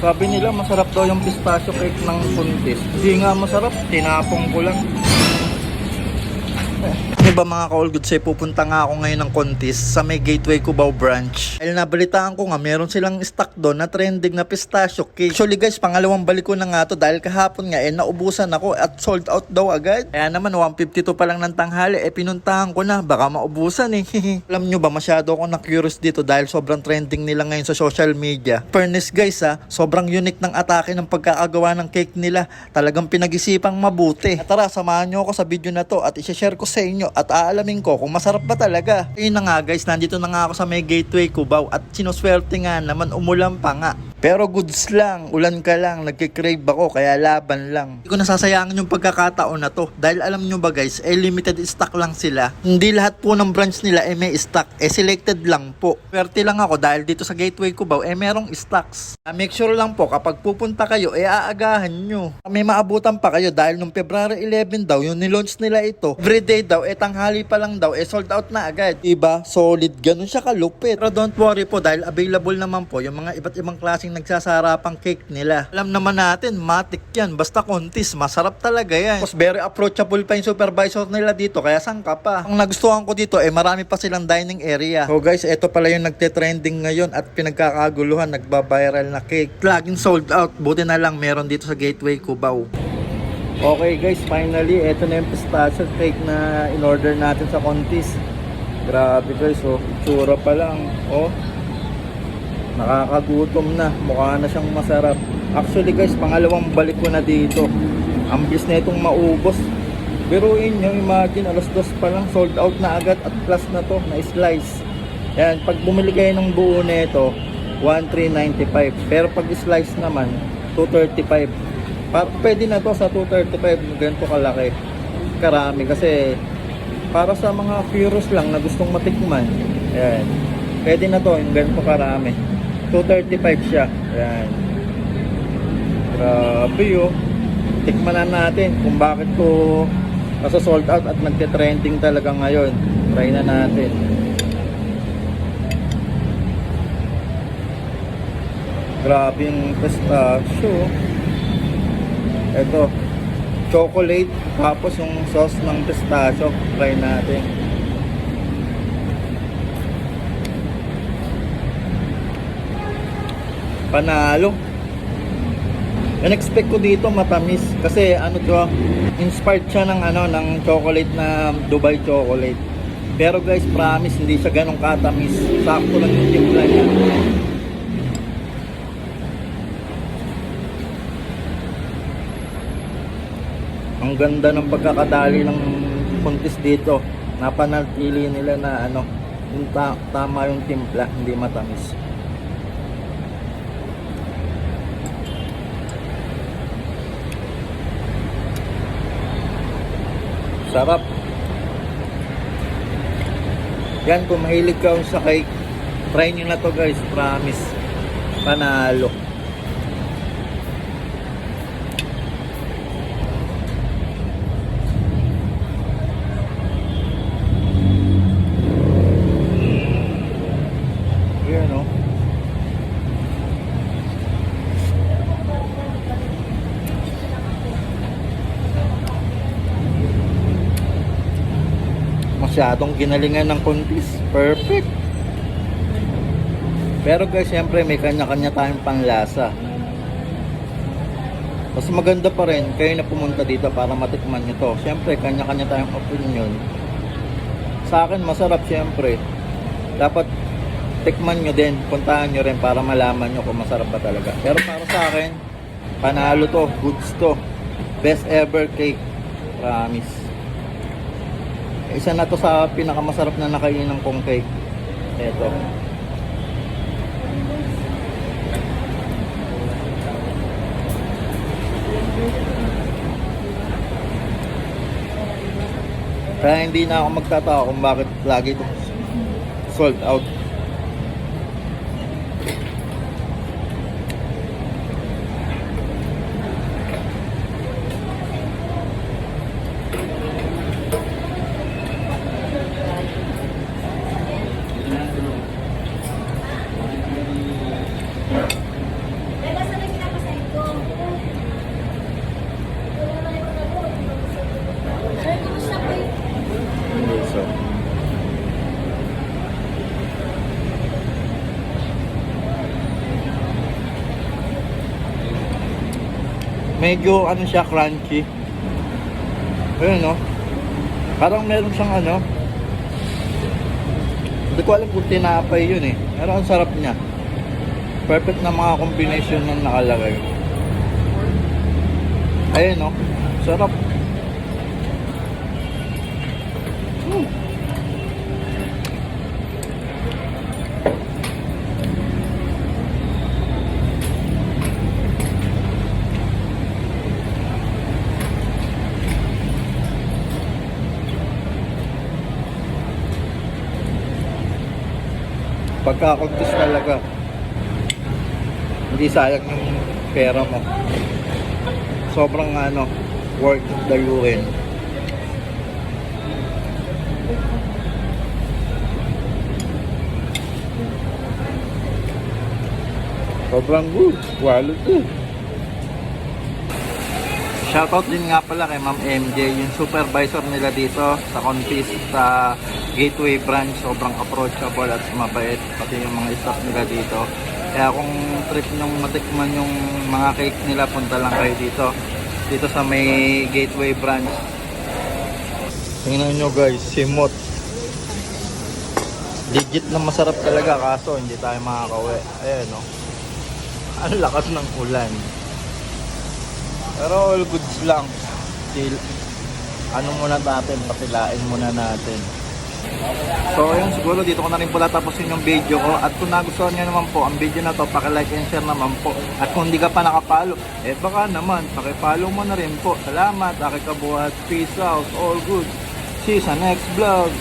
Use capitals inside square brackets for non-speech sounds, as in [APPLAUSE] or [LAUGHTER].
Sabi nila masarap daw yung pistachio cake ng puntis. Hindi nga masarap, tinapong ko lang. Ba mga ka-all goods eh, pupunta nga ako ngayon ng contest sa may Gateway Cubao branch. Dahil nabalitaan ko nga, meron silang stock doon na trending na pistachio cake. Actually guys, pangalawang balik ko na nga to dahil kahapon nga eh, naubusan ako at sold out daw agad. Kaya naman, 152 pa lang ng tanghali, eh pinuntahan ko na, baka maubusan eh. [LAUGHS] Alam nyo ba, masyado ako na-curious dito dahil sobrang trending nila ngayon sa social media. Fairness guys ha, sobrang unique ng atake ng pagkakagawa ng cake nila. Talagang pinag-isipang mabuti. At tara, samahan nyo ako sa video na to at isi-share ko sa inyo at aalamin ko kung masarap ba talaga. Ayun na nga guys, nandito na nga ako sa may gateway Cubao at sinuswerte nga naman umulan pa nga. Pero goods lang, ulan ka lang, nagkikrave ako kaya laban lang. Hindi ko nasasayangin yung pagkakataon na to dahil alam nyo ba guys, eh limited stock lang sila. Hindi lahat po ng branch nila eh may stock, eh selected lang po. Swerte lang ako dahil dito sa gateway Cubao eh merong stocks. Ah, make sure lang po kapag pupunta kayo eh aagahan nyo. May maabutan pa kayo dahil nung February 11 daw yung nilaunch nila ito. Everyday daw eh tanghali pa lang daw eh sold out na agad. Diba? Solid ganun siya kalupit. Pero don't worry po dahil available naman po yung mga iba't ibang klaseng nagsasarapang cake nila. Alam naman natin, matik yan. Basta kontis, masarap talaga yan. Tapos very approachable pa yung supervisor nila dito, kaya sangka pa. Ang nagustuhan ko dito, eh marami pa silang dining area. So guys, ito pala yung nagte-trending ngayon at pinagkakaguluhan, nagba-viral na cake. Laging sold out, buti na lang meron dito sa Gateway Cubao. Okay guys, finally, ito na yung pistachio cake na in-order natin sa Contis. Grabe guys, oh, itsura pa lang. Oh, nakakagutom na. Mukha na siyang masarap. Actually guys, pangalawang balik ko na dito. Ang bilis na itong maubos. Biruin nyo, imagine, alas dos pa lang, sold out na agad at plus na to, na slice. Yan, pag bumili kayo ng buo nito, 1,395. Pero pag slice naman, 235. Pa pwede na to sa 235, ganito kalaki. Karami kasi para sa mga curious lang na gustong matikman. Ayan. Pwede na to, yung ganito karami. 235 siya. Ayan. Grabe yun. Tikman na natin kung bakit to nasa sold out at nagte-trending talaga ngayon. Try na natin. Grabe yung pistachio. Ito, chocolate tapos yung sauce ng pistachio. Try natin. Panalo. In-expect ko dito matamis kasi ano to, inspired siya ng ano ng chocolate na Dubai chocolate. Pero guys, promise hindi siya ganong katamis. Sakto lang yung timpla niya. Ang ganda ng pagkakadali ng puntis dito. Napanatili nila na ano, yung ta- tama yung timpla, hindi matamis. Sarap. Yan, kung mahilig ka sa cake, try nyo na to guys, promise. Panalo. Masyadong ginalingan ng kontis. Perfect. Pero guys, syempre may kanya-kanya tayong panlasa. Mas maganda pa rin kayo na pumunta dito para matikman nyo. Syempre, kanya-kanya tayong opinion. Sa akin, masarap syempre. Dapat tikman nyo din, puntahan nyo rin para malaman nyo kung masarap ba talaga. Pero para sa akin, panalo to, goods to. Best ever cake. Promise. Isa na to sa pinakamasarap na nakainan kong cake. Ito. Kaya hindi na ako magtataka kung bakit lagi ito sold out. Medyo ano siya, crunchy. Ayun no. Parang meron siyang ano. Hindi ko alam kung tinapay yun eh. Pero ang sarap niya. Perfect na mga combination ng nakalagay. Ayun no. Sarap. Mm. Pagka-contest talaga. Hindi sayang yung pera mo. Sobrang ano, worth dayuhin. Sobrang good. Quality. Shoutout din nga pala kay Ma'am MJ, yung supervisor nila dito sa contest sa Gateway branch. Sobrang approachable at mabait. Pati yung mga staff nila dito. Kaya kung trip nyong matikman yung mga cake nila, punta lang kayo dito. Dito sa may Gateway branch. Tingnan nyo guys, simot. Legit na masarap talaga kaso hindi tayo makakauwi. Ayan no. Ang lakas ng ulan. Pero all goods lang. Still, ano muna natin, patilain muna natin. So ayun, siguro dito ko na rin pala tapusin yung video ko. At kung nagustuhan nyo naman po ang video na to, like and share naman po. At kung hindi ka pa nakapalo, eh baka naman, pakipollow mo na rin po. Salamat, aking kabuhat. Peace out, all good. See you sa next vlog.